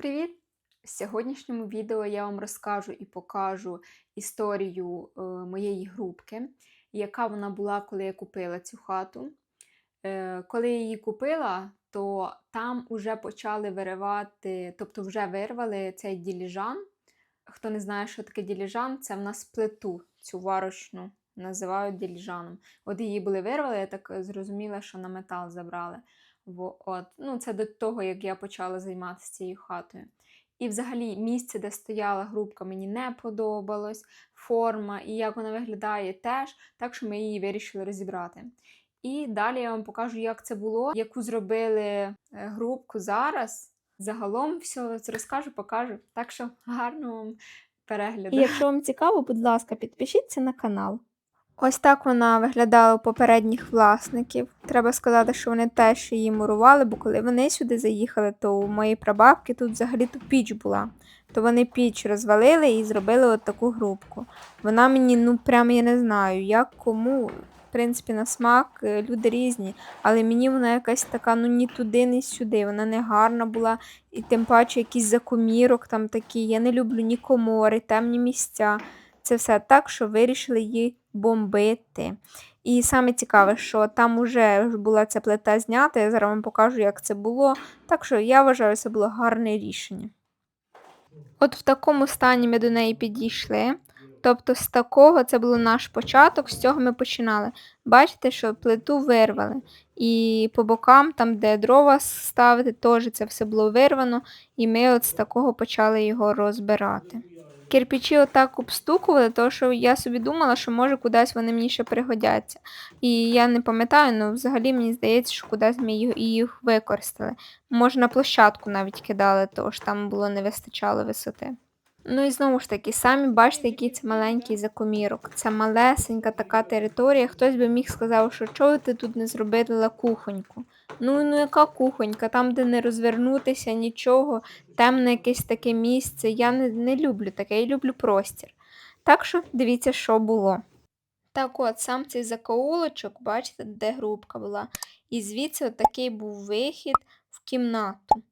Привіт! В сьогоднішньому відео я вам розкажу і покажу історію е, моєї грубки, яка вона була, коли я купила цю хату. Е, коли я її купила, то там вже почали виривати, тобто вже вирвали цей діліжан. Хто не знає, що таке діліжан, це в нас плиту, цю варочну називають діліжаном. От її були вирвали, я так зрозуміла, що на метал забрали. От. Ну, Це до того, як я почала займатися цією хатою. І взагалі місце, де стояла грубка, мені не подобалось, форма і як вона виглядає теж, так що ми її вирішили розібрати. І далі я вам покажу, як це було, яку зробили е, грубку зараз. Загалом все розкажу, покажу. Так що гарного вам перегляду. І якщо вам цікаво, будь ласка, підпишіться на канал. Ось так вона виглядала у попередніх власників. Треба сказати, що вони теж її мурували, бо коли вони сюди заїхали, то у моєї прабабки тут взагалі то піч була. То вони піч розвалили і зробили от таку грубку. Вона мені, ну прям я не знаю, як кому. В принципі, на смак е, люди різні, але мені вона якась така, ну ні туди, ні сюди. Вона не гарна була, і тим паче якийсь закомірок там такий. Я не люблю ні комори, темні місця. Це все так, що вирішили її бомбити. І саме цікаве, що там вже була ця плита знята, я зараз вам покажу, як це було. Так що я вважаю, це було гарне рішення. От в такому стані ми до неї підійшли. Тобто, з такого це був наш початок, з цього ми починали. Бачите, що плиту вирвали. І по бокам, там, де дрова ставити, теж це все було вирвано, і ми от з такого почали його розбирати кирпичі отак обстукували, тому що я собі думала, що може кудись вони мені ще пригодяться. І я не пам'ятаю, але ну, взагалі мені здається, що кудись ми їх використали. Може, на площадку навіть кидали, що там було не вистачало висоти. Ну і знову ж таки, самі бачите, який це маленький закомірок. Це малесенька така територія. Хтось би міг сказати, що чого ти тут не зробила кухоньку. Ну, ну яка кухонька, там, де не розвернутися, нічого, темне якесь таке місце. Я не, не люблю таке, я люблю простір. Так що дивіться, що було. Так от, сам цей закоулочок, бачите, де грубка була. І звідси от такий був вихід в кімнату.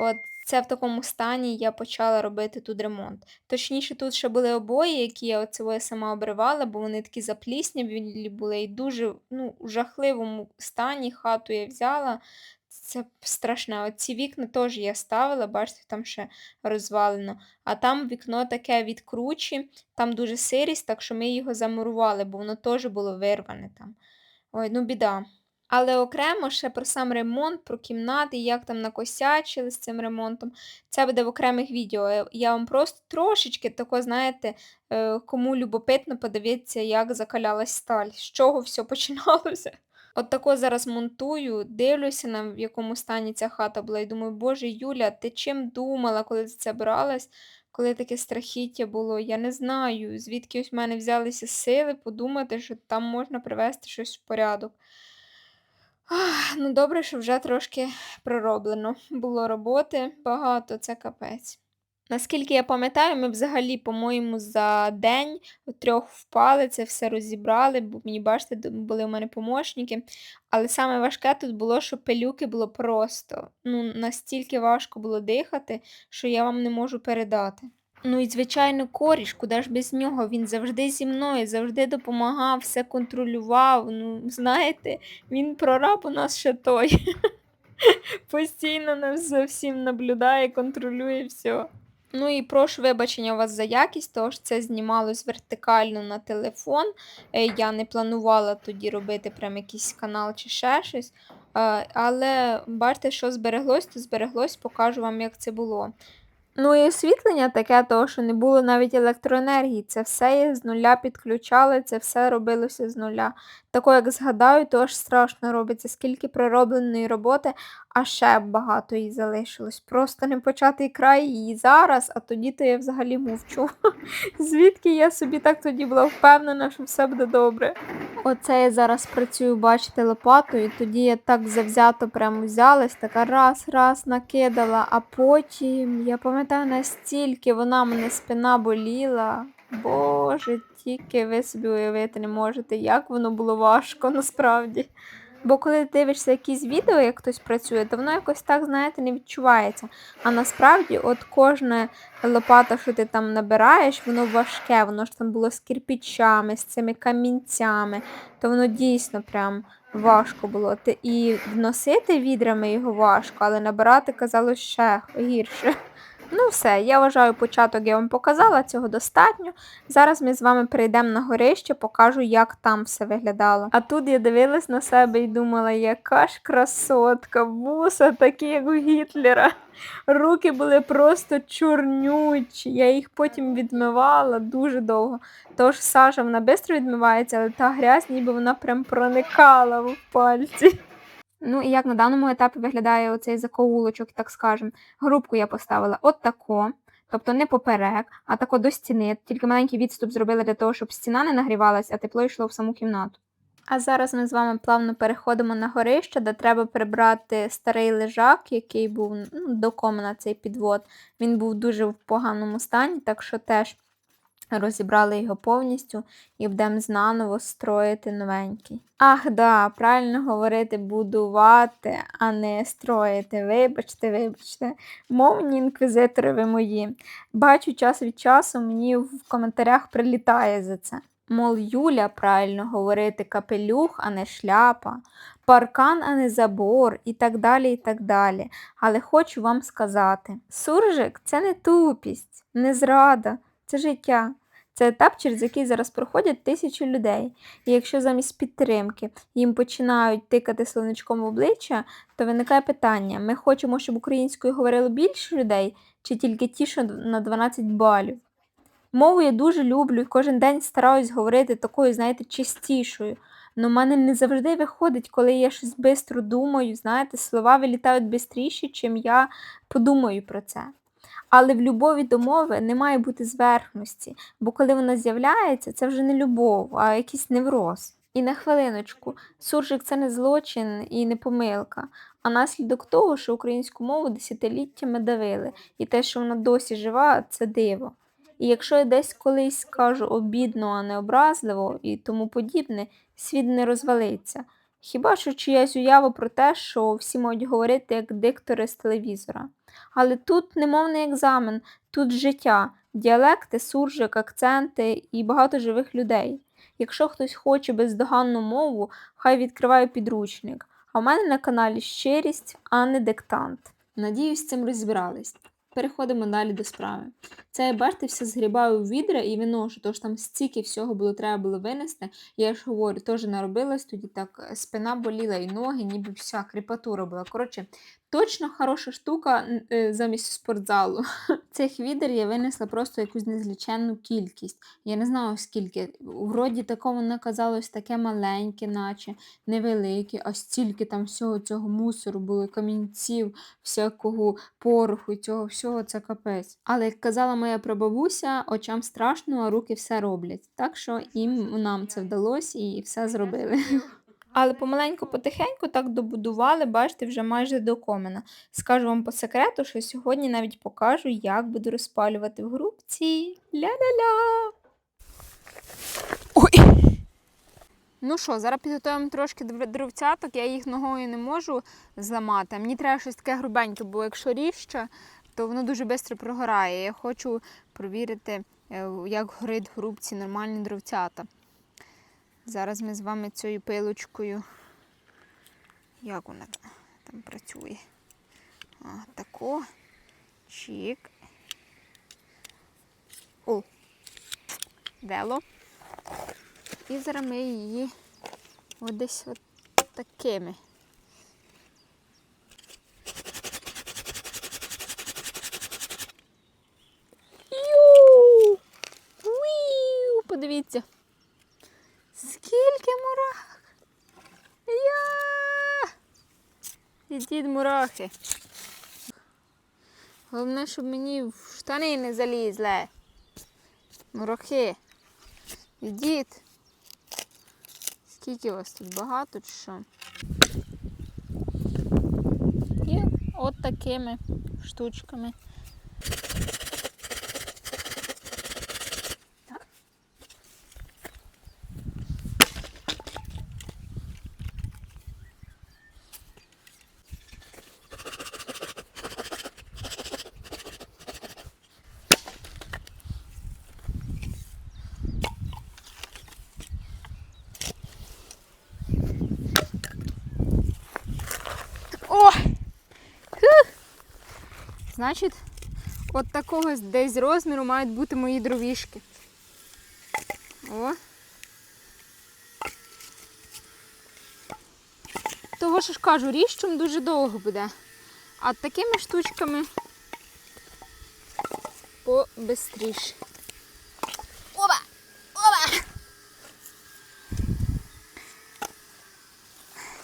От це в такому стані я почала робити тут ремонт. Точніше, тут ще були обої, які я оце сама обривала, бо вони такі заплісняві були і дуже ну, у жахливому стані хату я взяла. Це страшне. Оці вікна теж я ставила, бачите, там ще розвалено. А там вікно таке відкручі, там дуже сирість, так що ми його замурували, бо воно теж було вирване там. Ой, ну біда. Але окремо ще про сам ремонт, про кімнати, як там накосячили з цим ремонтом. Це буде в окремих відео. Е, я вам просто трошечки тако, знаєте, е, кому любопитно подивитися, як закалялась сталь, з чого все починалося. От тако зараз монтую, дивлюся, на в якому стані ця хата була, і думаю, боже Юля, ти чим думала, коли ти це бралась, коли таке страхіття було? Я не знаю, звідки ось в мене взялися сили подумати, що там можна привести щось в порядок. Ну добре, що вже трошки пророблено. Було роботи багато, це капець. Наскільки я пам'ятаю, ми взагалі, по-моєму, за день трьох впали, це все розібрали, бо мені, бачите, були у мене помощники. Але саме важке тут було, що пилюки було просто. Ну, настільки важко було дихати, що я вам не можу передати. Ну і, звичайно, коріш, куди ж без нього? Він завжди зі мною, завжди допомагав, все контролював. Ну, знаєте, він прораб у нас ще той. Постійно нас за всім наблюдає, контролює все. Ну і прошу вибачення вас за якість, тому що це знімалось вертикально на телефон. Е, я не планувала тоді робити прям якийсь канал чи ще щось. Е, але бачите, що збереглось, то збереглось, покажу вам, як це було. Ну і освітлення таке, того, що не було навіть електроенергії. Це все з нуля підключали, це все робилося з нуля. Тако, як згадаю, то аж страшно робиться, скільки проробленої роботи, а ще багато її залишилось. Просто не початий край її зараз, а тоді то я взагалі мовчу. Звідки я собі так тоді була впевнена, що все буде добре. Оце я зараз працюю, бачите, лопатою, тоді я так завзято прямо взялась, така раз-раз накидала, а потім, я пам'ятаю, настільки вона мене спина боліла. Боже, тільки ви собі уявити не можете, як воно було важко насправді. Бо коли дивишся якісь відео, як хтось працює, то воно якось так, знаєте, не відчувається. А насправді, от кожна лопата, що ти там набираєш, воно важке, воно ж там було з кирпичами, з цими камінцями, то воно дійсно прям важко було. І вносити відрами його важко, але набирати казалось ще гірше. Ну все, я вважаю, початок я вам показала, цього достатньо. Зараз ми з вами перейдемо на горище, покажу, як там все виглядало. А тут я дивилась на себе і думала, яка ж красотка, вуса такі, як у Гітлера. Руки були просто чорнючі. Я їх потім відмивала дуже довго. Тож сажа вона швидко відмивається, але та грязь, ніби вона прям проникала в пальці. Ну і як на даному етапі виглядає оцей закоулочок, так скажем. Грубку я поставила от тако, тобто не поперек, а тако до стіни. Тільки маленький відступ зробила для того, щоб стіна не нагрівалась, а тепло йшло в саму кімнату. А зараз ми з вами плавно переходимо на горище, де треба прибрати старий лежак, який був ну, до комина цей підвод. Він був дуже в поганому стані, так що теж розібрали його повністю і будемо знаново строїти новенький. Ах, да, правильно говорити будувати, а не строїти. Вибачте, вибачте. Мовні інквізитори ви мої. Бачу час від часу мені в коментарях прилітає за це. Мол, Юля правильно говорити капелюх, а не шляпа, паркан, а не забор, і так далі, і так далі. Але хочу вам сказати: суржик це не тупість, не зрада, це життя. Це етап, через який зараз проходять тисячі людей. І якщо замість підтримки їм починають тикати словничком в обличчя, то виникає питання: ми хочемо, щоб українською говорило більше людей, чи тільки ті, що на 12 балів? Мову я дуже люблю і кожен день стараюсь говорити такою, знаєте, чистішою. Но в мене не завжди виходить, коли я щось швидко думаю, знаєте, слова вилітають швидше, чим я подумаю про це. Але в любові до мови не має бути зверхності, бо коли вона з'являється, це вже не любов, а якийсь невроз. І на хвилиночку, суржик це не злочин і не помилка, а наслідок того, що українську мову десятиліттями давили, і те, що вона досі жива, це диво. І якщо я десь колись скажу обідно, а не образливо і тому подібне, світ не розвалиться. Хіба що чиясь уява про те, що всі можуть говорити як диктори з телевізора. Але тут немовний екзамен, тут життя, діалекти, суржик, акценти і багато живих людей. Якщо хтось хоче бездоганну мову, хай відкриває підручник. А в мене на каналі щирість, а не диктант. Надіюсь, з цим розібрались. Переходимо далі до справи. Це я бачите, все згрібаю в відра і виношу, тож там стільки всього було треба було винести. Я ж говорю, теж наробилась, тоді так спина боліла і ноги, ніби вся кріпатура була. Коротше, точно хороша штука е, замість спортзалу. Цих відер я винесла просто якусь незліченну кількість. Я не знаю скільки. Вроді такого воно казалось таке маленьке, наче невелике, а стільки там всього цього мусору було, камінців, всякого пороху, цього всього це капець. Але як казала моя прабабуся, очам страшно, а руки все роблять. Так що їм нам це вдалося і все зробили. Але помаленьку, потихеньку так добудували, бачите, вже майже до комина. Скажу вам по секрету, що сьогодні навіть покажу, як буду розпалювати в грубці. Ля-ля-ля. Ой. Ну що, зараз підготуємо трошки дровцяток, я їх ногою не можу зламати. Мені треба щось таке грубеньке, бо якщо ріжче, то воно дуже швидко прогорає. Я хочу провірити, е, як горить в грубці нормальні дровцята. Зараз ми з вами цією пилочкою. Як вона там, працює? А, тако. Чик. О! вело. І зараз ми її ось десь от такими. Ю! Уіу! Подивіться. Скільки мурах! Я! Ідіть мурахи. Головне, щоб мені в штани не залізли. Мурахи. Ідіть. Скільки вас тут багато чи що? І от такими штучками. Так. Значить, от такого десь розміру мають бути мої дровішки. О. Того що ж кажу, ріжчим дуже довго буде. А такими штучками побистріше. Оба! Оба!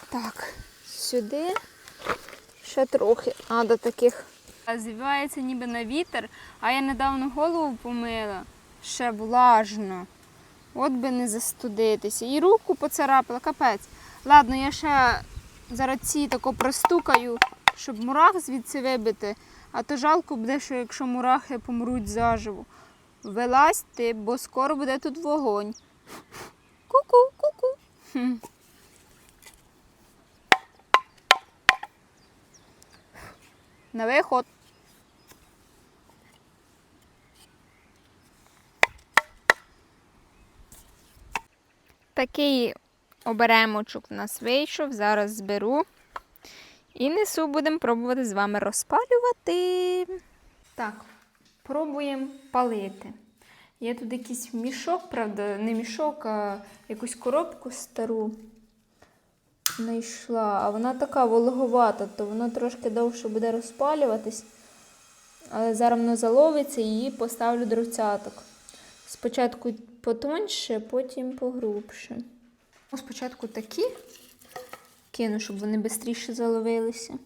Так, сюди ще трохи. А до таких. Звівається ніби на вітер, а я недавно голову помила. Ще влажно. От би не застудитися. І руку поцарапала, капець. Ладно, я ще зараз ці тако простукаю, щоб мурах звідси вибити. А то жалко буде, що якщо мурахи помруть заживо. Вилазь ти, бо скоро буде тут вогонь. Ку-ку, ку-ку. На виход. Такий оберемочок у нас вийшов. Зараз зберу. І несу, будемо пробувати з вами розпалювати. Так, пробуємо палити. Є тут якийсь мішок, правда, не мішок, а якусь коробку стару знайшла. А вона така вологовата, то вона трошки довше буде розпалюватись. Але зараз воно заловиться і її поставлю дровцяток. Спочатку потоньше, потім погрубше. Ну, Спочатку такі кину, щоб вони швидше заловилися.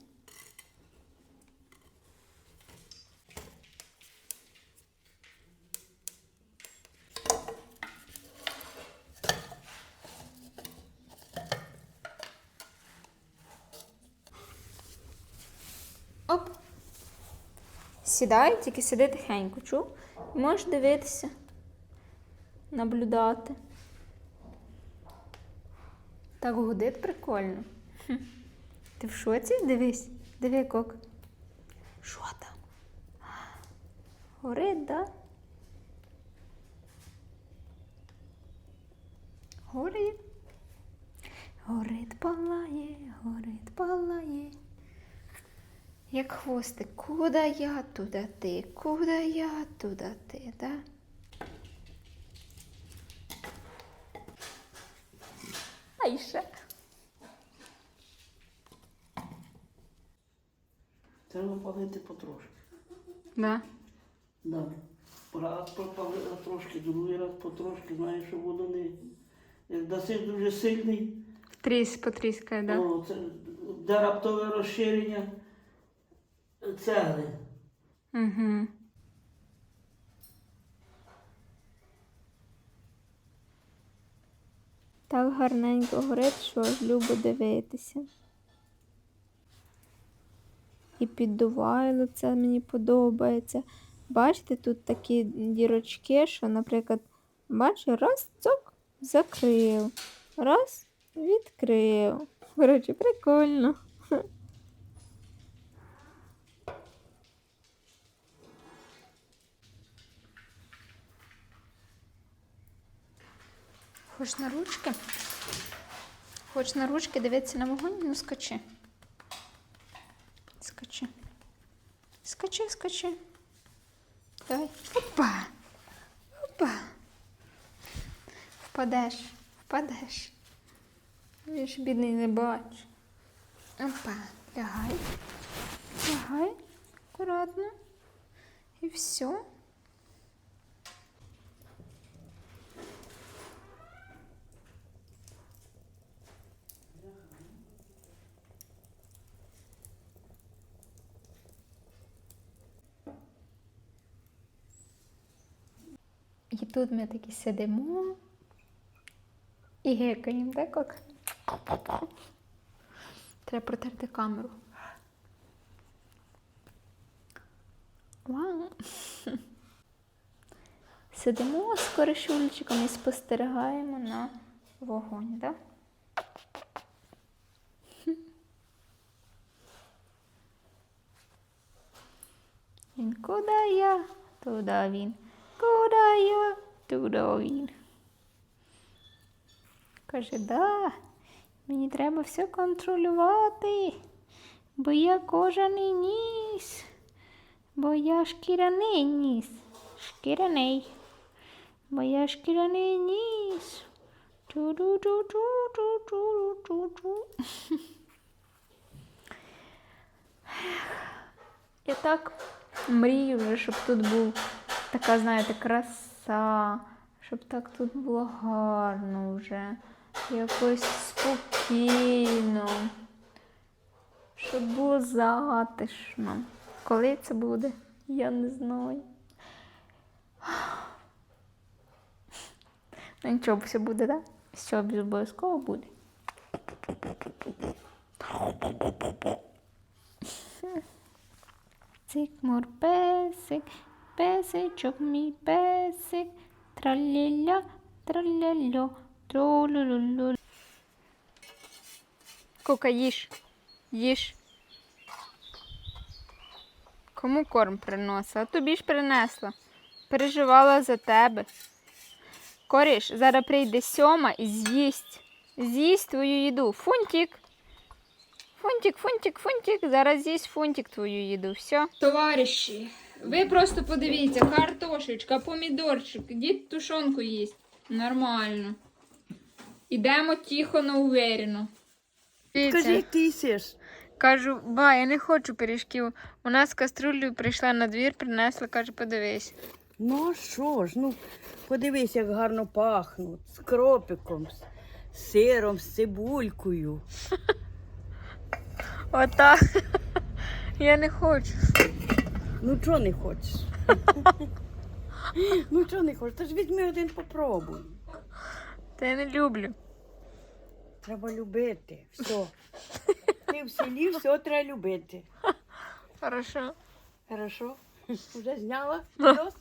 Оп. Сідай, тільки сиди тихенько, чув? І Можеш дивитися, наблюдати. Так гудить прикольно. Ти в шоці? Дивись, диви кок. Що там? Горить, да? Горить. Горить, палає, горить, палає. Як хвостик, куда я, туда ти, куда я, туда ти, да? Айша. Треба палити потрошки. Да. Да. Раз пропалила трошки, другий раз потрошки, знаєш, що воно не. Як даси дуже сильний, Тріс, потріскає, да? о, це де раптове розширення цегли. Угу. Так гарненько горить, що аж любо дивитися. І піддувайло це мені подобається. Бачите, тут такі дірочки, що, наприклад, бачу, раз цок, закрив, раз відкрив. Коротше, прикольно. Хоч на ручки? Хоч на ручки дивитися на вогонь, ну скачи. Скачи. Скачи, скачи. Давай. Опа. Опа. Впадеш, впадеш. Він ж бідний не бач. Опа. Лягай. Лягай. Акуратно. І все. Тут ми такі сидимо і гекаємо, так? Треба протерти камеру. Вау. Сидимо з коришульчиком і спостерігаємо на вогонь, так? Він куди я, туди він. Туди він. Каже, да, мені треба все контролювати, бо я кожаний ніс. Бо я шкіряний ніс. Шкіряний. Бо я шкіряний ніс. Ту-ду-ду-ду-ду-ду-ду-ду. Я так мрію вже, щоб тут був така, знаєте, краса, щоб так тут було гарно вже, якось спокійно, щоб було затишно. Коли це буде, я не знаю. Ну нічого, все буде, так? Все обов'язково буде. Цик мур песик, песичок мій песик, траля-ля, траля-льо. Кука, їж. Їж. Кому корм приносила? Тобі ж принесла. Переживала за тебе. Коріш, зараз прийде сьома і з'їсть. З'їсть твою їду. Фунтик. Фунтик, фунтик, фунтик. Зараз з'їсть фунтик твою їду. Все. Товариші, ви просто подивіться, картошечка, помідорчик, дід тушонку їсть. Нормально. Ідемо тихо, но уверено. Скажи, як ти їсиш? Кажу, ба, я не хочу пиріжків. У нас з каструлею прийшла на двір, принесла, каже, подивись. Ну а що ж, ну подивись, як гарно пахнуть. З кропиком, з сиром, з цибулькою. Отак. Я не хочу. Ну чого не хочеш? ну чого не хочеш? Та ж візьми один попробуй. Та я не люблю. Треба любити. Все. Ти в селі все треба любити. Хорошо. Хорошо? Вже зняла? Відос?